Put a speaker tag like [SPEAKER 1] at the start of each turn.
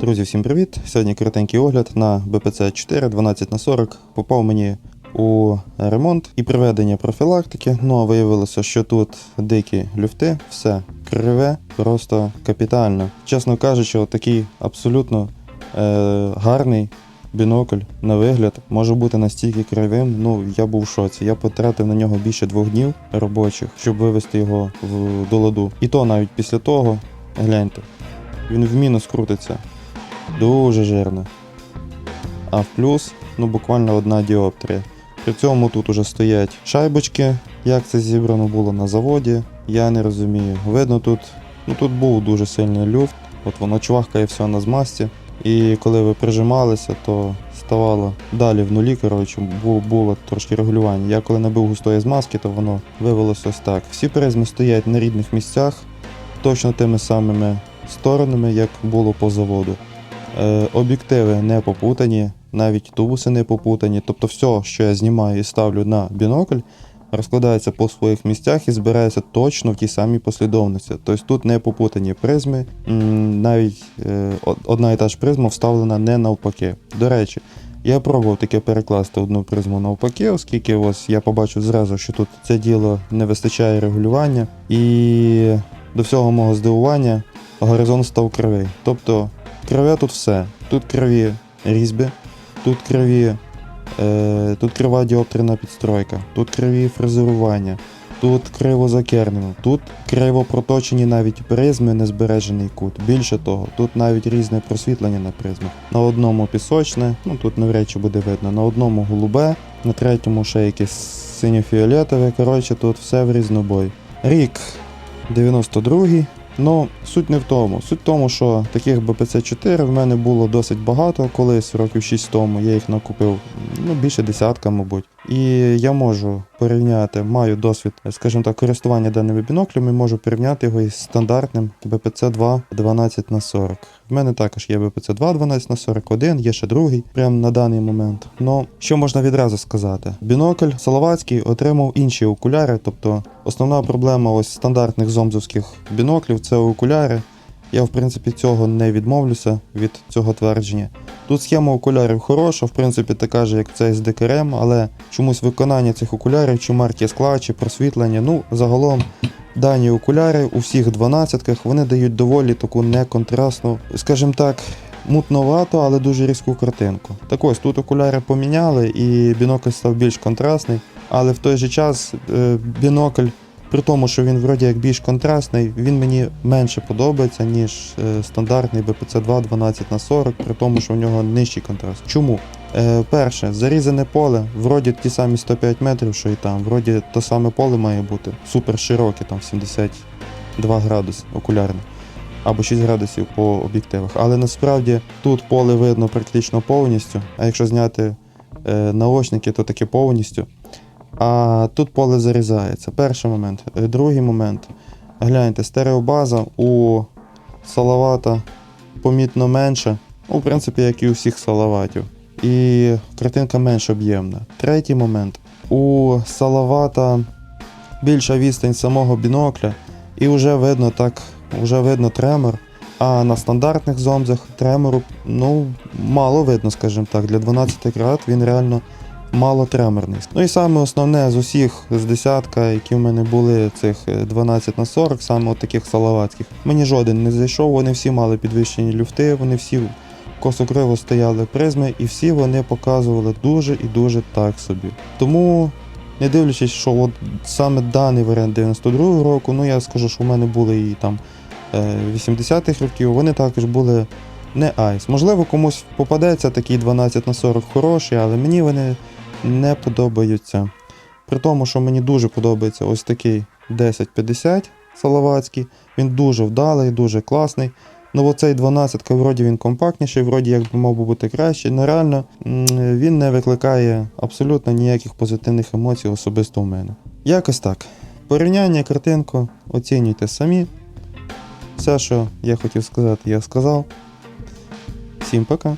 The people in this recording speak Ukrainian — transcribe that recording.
[SPEAKER 1] Друзі, всім привіт! Сьогодні коротенький огляд на BPC 4 12 на 40 Попав мені у ремонт і приведення профілактики. Ну а виявилося, що тут дикі люфти, все криве, просто капітально. Чесно кажучи, такий абсолютно е- гарний бінокль на вигляд може бути настільки кривим. Ну я був в шоці. Я потратив на нього більше двох днів робочих, щоб вивести його в до ладу. І то навіть після того, гляньте, він в мінус крутиться. Дуже жирно. А в плюс, ну буквально одна діоптрія. При цьому тут уже стоять шайбочки, як це зібрано було на заводі, я не розумію. Видно тут, ну тут був дуже сильний люфт, от воно чвахкає все на змасті. І коли ви прижималися, то ставало далі в нулі, коротше, бу- було трошки регулювання. Я коли набив густої змазки, то воно вивелося ось так. Всі призми стоять на рідних місцях, точно тими самими сторонами, як було по заводу. Е, об'єктиви не попутані, навіть тубуси не попутані. Тобто все, що я знімаю і ставлю на бінокль, розкладається по своїх місцях і збирається точно в тій самій послідовності. Тобто тут не попутані призми, навіть е, одна і та ж призма вставлена не навпаки. До речі, я пробував таке перекласти одну призму навпаки, оскільки ось я побачив зразу, що тут це діло не вистачає регулювання, і до всього мого здивування горизонт став кривий. Тобто криве тут все. Тут криві різьби, тут криві, е, тут крива діоптрина підстройка, тут криві фрезерування, тут криво закернено, тут криво проточені навіть призми, незбережений кут. Більше того, тут навіть різне просвітлення на призмах. На одному пісочне, ну тут навряд чи буде видно, на одному голубе, на третьому ще якесь синьо-фіолетове. Коротше, тут все в різнобой. Рік 92-й. Ну, суть не в тому. Суть в тому, що таких БПЦ-4 в мене було досить багато колись, років 6 тому. Я їх накупив ну, більше десятка, мабуть. І я можу порівняти, маю досвід, скажімо так, користування даними біноклями, можу порівняти його із стандартним BPC-2 12 на 40. В мене також є BPC-2 12 на 41, є ще другий, прямо на даний момент. Ну, що можна відразу сказати? Бінокль Салаватський отримав інші окуляри, тобто основна проблема ось стандартних зомзовських біноклів це окуляри. Я, в принципі, цього не відмовлюся від цього твердження. Тут схема окулярів хороша, в принципі, така ж, як це з ДКРМ, але чомусь виконання цих окулярів, чи марки скла, чи просвітлення, ну, загалом дані окуляри у всіх 12-ках вони дають доволі таку неконтрастну, скажімо так, мутновато, але дуже різку картинку. Так ось тут окуляри поміняли і бінокль став більш контрастний, але в той же час е, бінокль. При тому, що він вроді як більш контрастний, він мені менше подобається, ніж е, стандартний BPC2 12 на 40, при тому, що в нього нижчий контраст. Чому? Е, перше, зарізане поле, вроді ті самі 105 метрів, що і там, вроді те саме поле має бути, супер широке, там 72 градуси окулярне, або 6 градусів по об'єктивах. Але насправді тут поле видно практично повністю, а якщо зняти е, наочники, то таки повністю. А тут поле зарізається. Перший момент. Е, Другий момент. Гляньте, стереобаза у салавата помітно менша. Ну, в принципі, як і у всіх салаватів. І картинка менш об'ємна. Третій момент. У салавата більша відстань самого бінокля, і вже видно так, вже видно тремор. А на стандартних зомзах тремору ну, мало видно, скажімо так. Для 12 крат він реально мало треморний. Ну і саме основне з усіх з десятка, які в мене були цих е, 12 на 40, саме от таких салаватських, мені жоден не зайшов, вони всі мали підвищені люфти, вони всі косокриво стояли призми, і всі вони показували дуже і дуже так собі. Тому. Не дивлячись, що от саме даний варіант 92-го року, ну я скажу, що в мене були і там е, 80-х років, вони також були не айс. Можливо, комусь попадеться такий 12 на 40 хороший, але мені вони не подобаються. При тому, що мені дуже подобається ось такий 1050 Салаватський. Він дуже вдалий, дуже класний. Ну оцей 12 вроді він компактніший, вроді як би мав бути кращий. але реально він не викликає абсолютно ніяких позитивних емоцій особисто в мене. Якось так. Порівняння, картинку оцінюйте самі. Все, що я хотів сказати, я сказав. Всім пока.